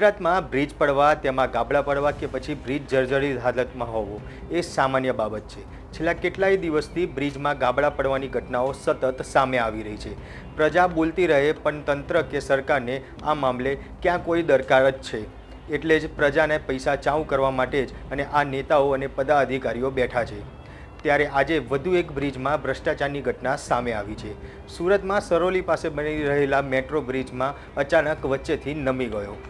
ગુજરાતમાં બ્રિજ પડવા, તેમાં ગાબડા પડવા કે પછી બ્રિજ જર્જરિત હાલતમાં હોવો એ સામાન્ય બાબત છે. છેલ્લા કેટલાય દિવસથી બ્રિજમાં ગાબડા પડવાની ઘટનાઓ સતત સામે આવી રહી છે. પ્રજા બોલતી રહે, પણ તંત્ર કે સરકારને આ મામલે ક્યાં કોઈ દરકાર જ છે. એટલે જ પ્રજાને પૈસા ચાઉ કરવા માટે જ અને આ નેતાઓ અને પદાધિકારીઓ બેઠા છે. ત્યારે આજે વધુ એક બ્રિજમાં ભ્રષ્ટાચારની ઘટના સામે આવી છે. સુરતમાં સરોલી પાસે બની રહેલા મેટ્રો બ્રિજમાં અચાનક વચ્ચેથી નમી ગયો.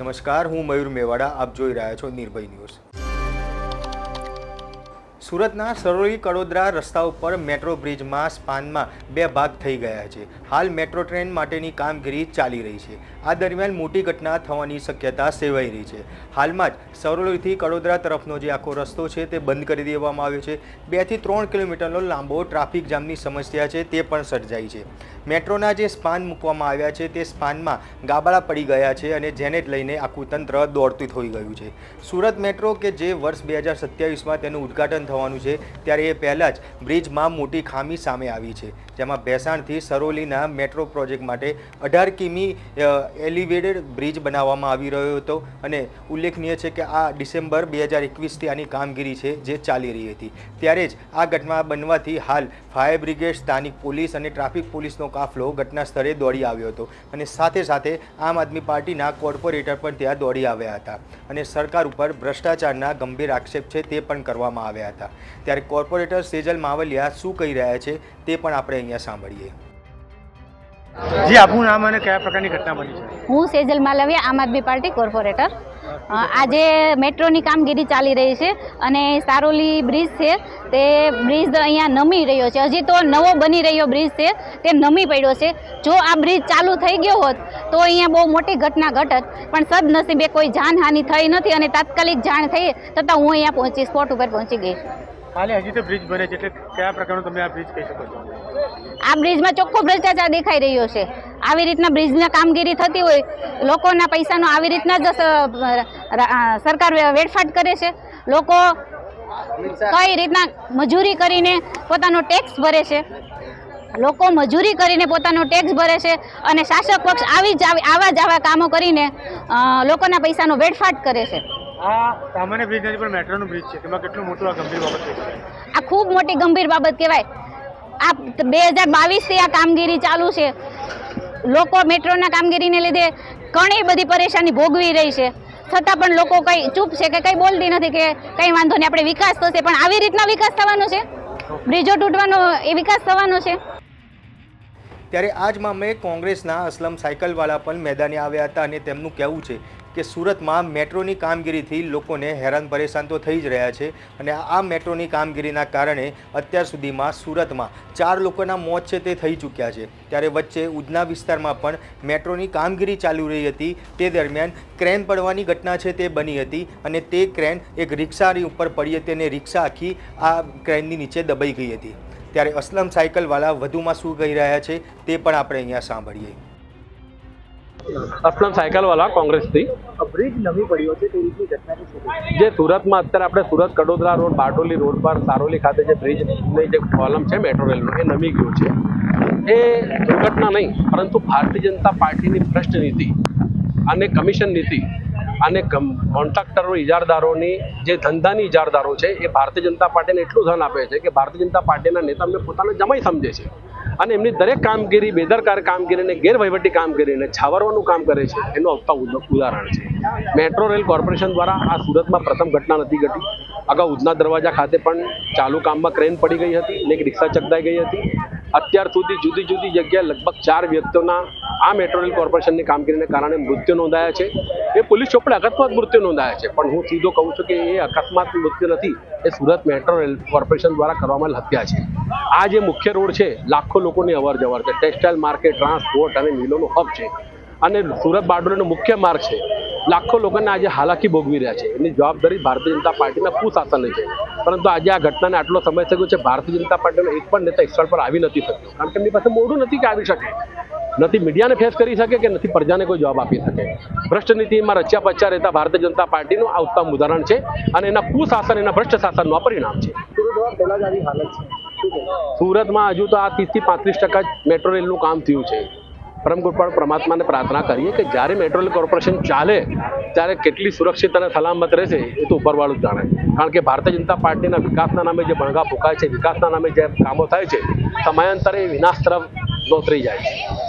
નમસ્કાર હું મયુર મેવાડા આપ જોઈ રહ્યા છો નિર્ભય ન્યૂઝ. સુરતના સરોલી કડોદરા રસ્તા ઉપર મેટ્રો બ્રિજમાં સ્પાનમાં બે ભાગ થઈ ગયા છે. હાલ મેટ્રો ટ્રેન માટેની કામગીરી ચાલી રહી છે. આ દરમિયાન મોટી ઘટના થવાની શક્યતા સેવાઈ રહી છે. હાલમાં જ સરોલીથી કડોદરા તરફનો જે આખો રસ્તો છે તે બંધ કરી દેવામાં આવ્યો છે. બેથી ત્રણ કિલોમીટરનો લાંબો ટ્રાફિક જામની સમસ્યા છે તે પણ સર્જાઈ છે. મેટ્રોના જે સ્પાન મૂકવામાં આવ્યા છે તે સ્પાનમાં ગાબાળા પડી ગયા છે અને જેને જ લઈને આખું તંત્ર દોડતું થઈ ગયું છે. સુરત મેટ્રો કે જે વર્ષ બે હજાર સત્યાવીસમાં તેનું ઉદ્ઘાટન થવાનું છે, ત્યારે એ પહેલાં જ બ્રિજમાં મોટી ખામી સામે આવી છે, જેમાં ભેસાણથી સરોલીના મેટ્રો પ્રોજેક્ટ માટે અઢાર કિમી એલિવેટેડ બ્રિજ બનાવવામાં આવી રહ્યો હતો. અને ઉલ્લેખનીય છે કે આ ડિસેમ્બર બે હજાર એકવીસથી આની કામગીરી છે, જે ચાલી રહી હતી. ત્યારે જ આ ઘટના બનવાથી હાલ ફાયર બ્રિગેડ, સ્થાનિક પોલીસ અને ટ્રાફિક પોલીસનો કાફલો ઘટના સ્થળે દોડી આવ્યો હતો. અને સાથે સાથે આમ આદમી પાર્ટીના કોર્પોરેટર પણ ત્યાં દોડી આવ્યા હતા. અને સરકાર ઉપર ભ્રષ્ટાચારના ગંભીર આક્ષેપ છે, તે પણ કરવામાં આવ્યા હતા. ત્યારે કોર્પોરેટર સેજલ માવલિયા શું કહી રહ્યા છે તે પણ આપણે અહીંયા સાંભળીએ. જી આપનું નામ અને કયા પ્રકારની ઘટના બની છે? હું સેજલ માલવિયા આમ આદમી પાર્ટી કોર્પોરેટર. આજે મેટ્રોની કામગીરી ચાલી રહી છે અને સારોલી બ્રિજ છે તે બ્રિજ અહીંયા નમી રહ્યો છે. હજી તો નવો બની રહ્યો બ્રિજ છે તે નમી પડ્યો છે. જો આ બ્રિજ ચાલુ થઈ ગયો હોત તો અહીંયા બહુ મોટી ઘટના ઘટત પણ સદનસીબે કોઈ જાનહાનિ થઈ નથી અને તાત્કાલિક જાણ થઈ તથા હું અહીંયા પહોંચી સ્પોટ ઉપર પહોંચી ગઈ. હાલે હજી તો બ્રિજ બને છે એટલે કયા પ્રકારનું તમે આ બ્રિજ કહી શકો છો? આ બ્રિજમાં ચોખ્ખો ભ્રષ્ટાચાર દેખાઈ રહ્યો છે. આવી રીતના બ્રિજના કામગીરી થતી હોય લોકોના પૈસાનો આવી રીતના જ સરકાર વેડફાટ કરે છે. લોકો કઈ રીતના મજૂરી કરીને પોતાનો ટેક્સ ભરે છે. લોકો મજૂરી કરીને પોતાનો ટેક્સ ભરે છે અને શાસક પક્ષ આવી જ આવી- જ આવા કામો કરીને લોકોના પૈસાનો વેડફાટ કરે છે. આ સામાન્ય બ્રિજ નથી પણ મેટ્રોનું બ્રિજ છે. તેમાં કેટલું મોટું આ ગંભીર બાબત છે આ ખૂબ મોટી ગંભીર બાબત કહેવાય. આ બે હજાર બાવીસથી આ કામગીરી ચાલુ છે. લોકો મેટ્રોના કામગીરીને લીધે ઘણી બધી પરેશાની ભોગવી રહી છે. છતાં પણ લોકો કંઈ ચૂપ છે કે કંઈ બોલતી નથી કે કંઈ વાંધો નહીં. આપણે વિકાસ થશે પણ આવી રીતના વિકાસ થવાનો છે? બ્રિજો તૂટવાનો એ વિકાસ થવાનો છે? ત્યારે આ જ મામલે કોંગ્રેસના અસલમ સાયકલવાળા પણ મેદાને આવ્યા હતા અને તેમનું કહેવું છે કે સુરતમાં મેટ્રોની કામગીરીથી લોકોને હેરાન પરેશાન તો થઈ જ રહ્યા છે અને આ મેટ્રોની કામગીરીના કારણે અત્યાર સુધીમાં સુરતમાં ચાર લોકોના મોત છે તે થઈ ચૂક્યા છે. ત્યારે વચ્ચે ઉધના વિસ્તારમાં પણ મેટ્રોની કામગીરી ચાલુ રહી હતી. તે દરમિયાન ક્રેન પડવાની ઘટના છે તે બની હતી અને તે ક્રેન એક રિક્ષાની ઉપર પડી હતી અને રિક્ષા આખી આ ક્રેનની નીચે દબાઈ ગઈ હતી. ત્યારે અસલમ સાયકલવાળા વધુમાં શું કહી રહ્યા છે તે પણ આપણે અહીંયા સાંભળીએ. અસલમ સાયકલવાલા કોંગ્રેસથી. બ્રિજ નવી પડ્યો છે તે રીતની ઘટનાની શું જે સુરતમાં અત્યારે આપણે સુરત કડોદરા રોડ બારડોલી રોડ પર સારોલી ખાતે જે બ્રિજની જે કોલમ છે મેટ્રો રેલનો એ નમી ગયું છે. એ દુર્ઘટના નહીં પરંતુ ભારતીય જનતા પાર્ટીની ભ્રષ્ટ નીતિ અને કમિશન નીતિ અને કોન્ટ્રાક્ટરો, ઇજારદારોની જે ધંધાની ઇજારદારો છે, એ ભારતીય જનતા પાર્ટીને એટલું ધન આપે છે કે ભારતીય જનતા પાર્ટીના નેતા અમને પોતાને જમાઈ સમજે છે. અને એમની દરેક કામગીરી, બેદરકાર કામગીરીને ગેરવહીવટી કામગીરીને છાવરવાનું કામ કરે છે, એનું આવતા ઉદ- ઉદાહરણ છે. મેટ્રો રેલ કોર્પોરેશન દ્વારા આ સુરતમાં પ્રથમ ઘટના નથી ઘટી. અગાઉ ઉધના દરવાજા ખાતે પણ ચાલુ કામમાં ક્રેન પડી ગઈ હતી અને એક રિક્ષા ચકદાઈ ગઈ હતી. અત્યાર સુધી જુદી જુદી જગ્યાએ લગભગ ચાર વ્યક્તિઓના આ મેટ્રો રેલ કોર્પોરેશનની કામગીરીને કારણે મૃત્યુ નોંધાયા છે. એ પોલીસ ચોપડે અકસ્માત મૃત્યુ નોંધાયા છે. પણ હું સીધો કહું છું કે એ અકસ્માત મૃત્યુ નથી, એ સુરત મેટ્રો રેલ કોર્પોરેશન દ્વારા કરવામાં હત્યા છે. આ જે મુખ્ય રોડ છે, લાખો લોકોની અવર જવર છે. ટેક્સટાઇલ માર્કેટ, ટ્રાન્સપોર્ટ અને મિલોનું હબ છે. અને સુરત બારડોલીનો મુખ્ય માર્ગ છે. લાખો લોકોને આજે હાલાકી ભોગવી રહ્યા છે. એની જવાબદારી ભારતીય જનતા પાર્ટીના કુશાસને છે. પરંતુ આજે આ ઘટનાને આટલો સમય થયો છે, ભારતીય જનતા પાર્ટીનો એક પણ નેતા સ્થળ પર આવી નથી શક્યો. કારણ કે એમની પાસે મોડું નથી કે આવી શકે. નથી, મીડિયાને ફેસ કરી શકે કે નથી, પ્રજાને કોઈ જવાબ આપી શકે. ભ્રષ્ટ નીતિમાં રચ્યા પચ્યા રહેતા ભારતીય જનતા પાર્ટીનું આ ઉત્તમ ઉદાહરણ છે અને એના કુશાસન, એના ભ્રષ્ટ શાસનનું પરિણામ છે. સુરતમાં હજુ તો આ ત્રીસથી પાંત્રીસ ટકા મેટ્રો રેલનું કામ થયું છે. પરમ કૃપાળ પરમાત્માને પ્રાર્થના કરીએ કે જ્યારે મેટ્રો રેલ કોર્પોરેશન ચાલે, ત્યારે કેટલી સુરક્ષિત અને સલામત રહેશે એ તો ઉપરવાળું જાણે. કારણ કે ભારતીય જનતા પાર્ટીના વિકાસના નામે જે ભણગા ફૂંકાય છે, વિકાસના નામે જે કામો થાય છે, સમયાંતરે વિનાશ તરફ નોતરી જાય છે.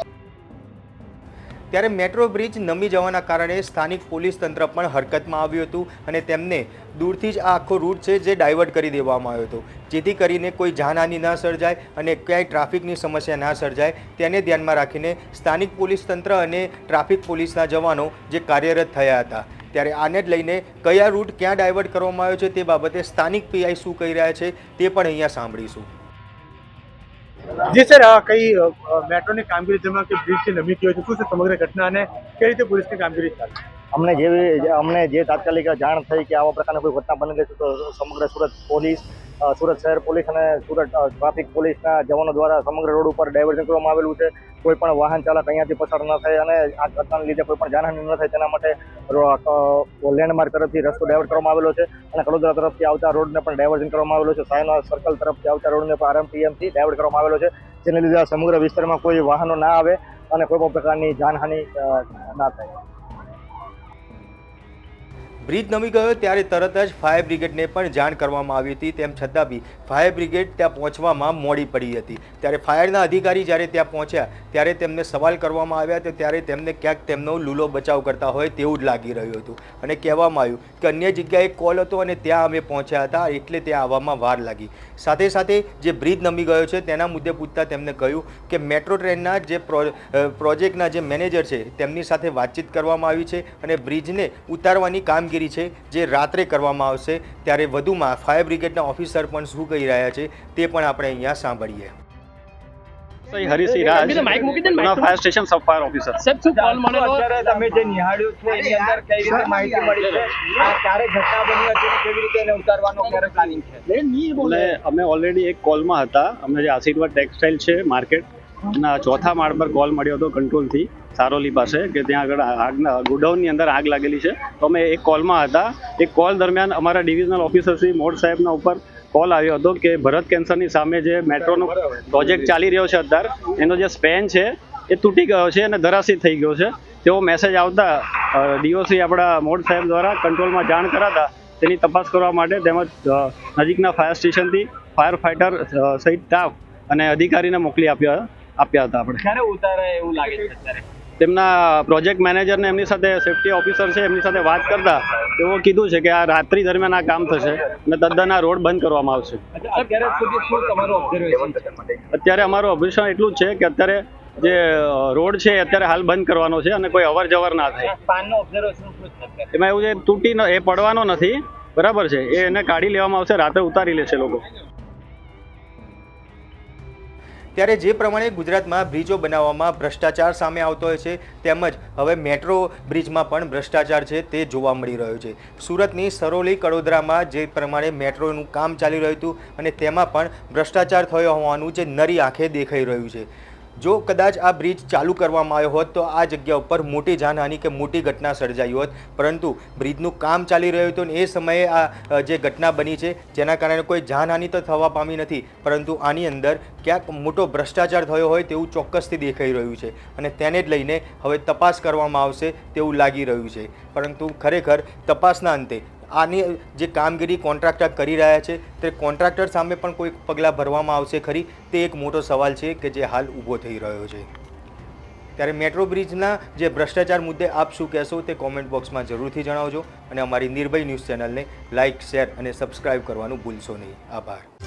ત્યારે મેટ્રો બ્રિજ નમી જવાના કારણે સ્થાનિક પોલીસ તંત્ર પણ હરકતમાં આવ્યું હતું અને તેમને દૂરથી જ આ આખો રૂટ છે જે ડાયવર્ટ કરી દેવામાં આવ્યો હતો. જેથી કરીને કોઈ જાનહાનિ ન સર્જાય અને ક્યાંય ટ્રાફિકની સમસ્યા ના સર્જાય, તેને ધ્યાનમાં રાખીને સ્થાનિક પોલીસ તંત્ર અને ટ્રાફિક પોલીસના જવાનો જે કાર્યરત થયા હતા. ત્યારે આને જ લઈને કયા રૂટ ક્યાં ડાયવર્ટ કરવામાં આવ્યો છે તે બાબતે સ્થાનિક પીઆઈ શું કહી રહ્યા છે તે પણ અહીંયા સાંભળીશું. જી સર, આ કઈ મેટ્રોની કામગીરી જેમાં કે બ્રિજ છે નમી ગયો છે, શું છે સમગ્ર ઘટના અને કઈ રીતે પોલીસની કામગીરી ચાલે? અમને જેવી, અમને જે તાત્કાલિક જાણ થઈ કે આવા પ્રકારની કોઈ ઘટના બની ગઈ છે, તો સમગ્ર સુરત પોલીસ સુરત શહેર પોલીસ અને સુરત ટ્રાફિક પોલીસના જવાનો દ્વારા સમગ્ર રોડ ઉપર ડાયવર્ઝન કરવામાં આવેલું છે. કોઈ પણ વાહન ચાલક અહીંયાથી પસાર ન થાય અને આ ઘટનાને લીધે કોઈ પણ જાનહાનિ ન થાય તેના માટે લેન્ડમાર્ક તરફથી રસ્તો ડાયવર્ટ કરવામાં આવેલો છે અને કડોદરા તરફથી આવતા રોડને પણ ડાયવર્ઝન કરવામાં આવેલો છે. સાયના સર્કલ તરફથી આવતા રોડને પણ આરએમપીએમથી ડાયવર્ટ કરવામાં આવેલો છે. જેને લીધે સમગ્ર વિસ્તારમાં કોઈ વાહનો ના આવે અને કોઈ પણ પ્રકારની જાનહાનિ ના થાય. બ્રિજ નમી ગયો ત્યારે તરત જ ફાયર બ્રિગેડને પણ જાણ કરવામાં આવી હતી. તેમ છતાં બી ફાયર બ્રિગેડ ત્યાં પહોંચવામાં મોડી પડી હતી. ત્યારે ફાયરના અધિકારી જ્યારે ત્યાં પહોંચ્યા, ત્યારે તેમને સવાલ કરવામાં આવ્યા તો ત્યારે તેમને ક્યાંક તેમનો લૂલો બચાવ કરતા હોય તેવું જ લાગી રહ્યું હતું. અને કહેવામાં આવ્યું કે અન્ય જગ્યાએ કોલ હતો અને ત્યાં અમે પહોંચ્યા હતા, એટલે ત્યાં આવવામાં વાર લાગી. સાથે સાથે જે બ્રિજ નમી ગયો છે, તેના મુદ્દે પૂછતા તેમને કહ્યું કે મેટ્રો ટ્રેનના જે પ્રો પ્રોજેક્ટના જે મેનેજર છે, તેમની સાથે વાતચીત કરવામાં આવી છે અને બ્રિજને ઉતારવાની કામગીરી છે જે રાત્રે કરવામાં આવશે ત્યારે વધુમાં ફાયર બ્રિગેડના ઓફિસર પણ શું કહી રહ્યા છે તે પણ આપણે અહીંયા સાંભળીએ. સહી Harisinh Raj Pune fire station sub fire officer અત્યારે તમે જે નિહાળ્યું છે એની અંદર કઈ રીતે માહિતી મળી છે? આ ક્યારે ઘટના બની હતી કેવી રીતે એને ઉતારવાનો ક્યારે પ્લાનિંગ છે? અમે ઓલરેડી એક કોલમાં હતા. અમને જે આશીર્વાદ ટેક્સટાઇલ છે માર્કેટ એના ચોથા માળ પર કોલ મળ્યો હતો કંટ્રોલથી સારોલી પાસે કે ત્યાં આગળ આગના ગોડાઉનની અંદર આગ લાગેલી છે. તો અમે એક કોલમાં હતા. એ કોલ દરમિયાન અમારા ડિવિઝનલ ઓફિસર શ્રી મોડ સાહેબના ઉપર કોલ આવ્યો હતો કે ભરત કેન્સરની સામે જે મેટ્રોનો પ્રોજેક્ટ ચાલી રહ્યો છે અત્યારે એનો જે સ્પેન છે એ તૂટી ગયો છે અને ધરાશી થઈ ગયો છે. તેવો મેસેજ આવતા ડીઓસી આપણા મોડ સાહેબ દ્વારા કંટ્રોલમાં જાણ કરાતા તેની તપાસ કરવા માટે તેમજ નજીકના ફાયર સ્ટેશનથી ફાયર ફાઇટર સહિત સ્ટાફ અને અધિકારીને મોકલી આપ્યા. આપ્યા હતા આપણે. ક્યારે ઉતારા એવું લાગે છે અત્યારે? તેમના પ્રોજેક્ટ મેનેજરને એમની સાથે સેફટી ઓફિસર છે એમની સાથે વાત કરતા તેઓ કીધું છે કે આ રાત્રિ દરમિયાન આ કામ થશે અને તદ્દન આ રોડ બંધ કરવામાં આવશે. અત્યારે અમારું ઓબ્ઝર્વેશન એટલું જ છે કે અત્યારે જે રોડ છે અત્યારે હાલ બંધ કરવાનો છે અને કોઈ અવર જવર ના થાય? એમાં એવું છે તૂટી ન- એ પડવાનો નથી બરાબર છે એ એને કાઢી લેવામાં આવશે રાત્રે ઉતારી લેશે લોકો. ત્યારે જે પ્રમાણે ગુજરાતમાં બ્રિજો બનાવવામાં ભ્રષ્ટાચાર સામે આવતો હોય છે, તેમજ હવે મેટ્રો બ્રિજમાં પણ ભ્રષ્ટાચાર છે તે જોવા મળી રહ્યો છે. સુરતની સરોલી કડોદરામાં જે પ્રમાણે મેટ્રોનું કામ ચાલી રહ્યું હતું અને તેમાં પણ ભ્રષ્ટાચાર થયો હોવાનું જે નરી આંખે દેખાઈ રહ્યું છે. જો કદાચ આ બ્રિજ ચાલુ કરવામાં આવ્યો હોત, તો આ જગ્યા ઉપર મોટી જાનહાનિ કે મોટી ઘટના સર્જાઈ હોત. પરંતુ બ્રિજનું કામ ચાલી રહ્યું હતું અને એ સમયે આ જે ઘટના બની છે, જેના કારણે કોઈ જાનહાનિ તો થવા પામી નથી. પરંતુ આની અંદર ક્યાંક મોટો ભ્રષ્ટાચાર થયો હોય તેવું ચોક્કસથી દેખાઈ રહ્યું છે અને તેને જ લઈને હવે તપાસ કરવામાં આવશે તેવું લાગી રહ્યું છે. પરંતુ ખરેખર તપાસના અંતે આની જે કામગીરી કોન્ટ્રાક્ટર કરી રહ્યા છે, તે કોન્ટ્રાક્ટર સામે પણ કોઈ પગલાં ભરવામાં આવશે ખરી? તે એક મોટો સવાલ છે કે જે હાલ ઊભો થઈ રહ્યો છે. ત્યારે મેટ્રો બ્રિજના જે ભ્રષ્ટાચાર મુદ્દે આપ શું કહેશો તે કોમેન્ટ બોક્સમાં જરૂરથી જણાવજો. અને અમારી નિર્ભય ન્યૂઝ ચેનલને લાઇક શેર અને સબસ્ક્રાઇબ કરવાનું ભૂલશો નહીં. આભાર.